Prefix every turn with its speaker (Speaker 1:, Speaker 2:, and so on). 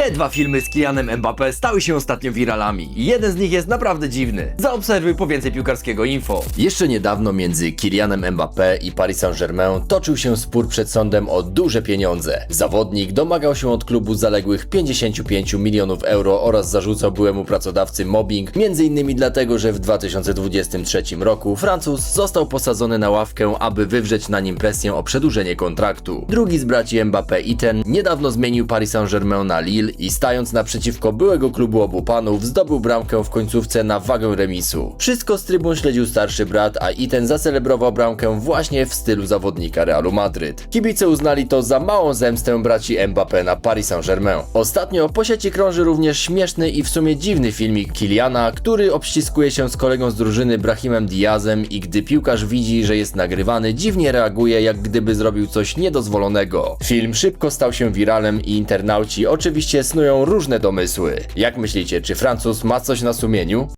Speaker 1: Te dwa filmy z Kylianem Mbappé stały się ostatnio wiralami. Jeden z nich jest naprawdę dziwny. Zaobserwuj po więcej piłkarskiego info.
Speaker 2: Jeszcze niedawno między Kylianem Mbappé i Paris Saint-Germain toczył się spór przed sądem o duże pieniądze. Zawodnik domagał się od klubu zaległych 55 milionów euro oraz zarzucał byłemu pracodawcy mobbing, m.in. dlatego, że w 2023 roku Francuz został posadzony na ławkę, aby wywrzeć na nim presję o przedłużenie kontraktu. Drugi z braci Mbappé i ten niedawno zmienił Paris Saint-Germain na Lille i stając naprzeciwko byłego klubu obu panów zdobył bramkę w końcówce na wagę remisu. Wszystko z trybun śledził starszy brat, a i ten zacelebrował bramkę właśnie w stylu zawodnika Realu Madryt. Kibice uznali to za małą zemstę braci Mbappé na Paris Saint-Germain. Ostatnio po sieci krąży również śmieszny i w sumie dziwny filmik Kiliana, który obściskuje się z kolegą z drużyny Brahimem Diazem i gdy piłkarz widzi, że jest nagrywany, dziwnie reaguje, jak gdyby zrobił coś niedozwolonego. Film szybko stał się wiralem i internauci oczywiście snują różne domysły. Jak myślicie, czy Francuz ma coś na sumieniu?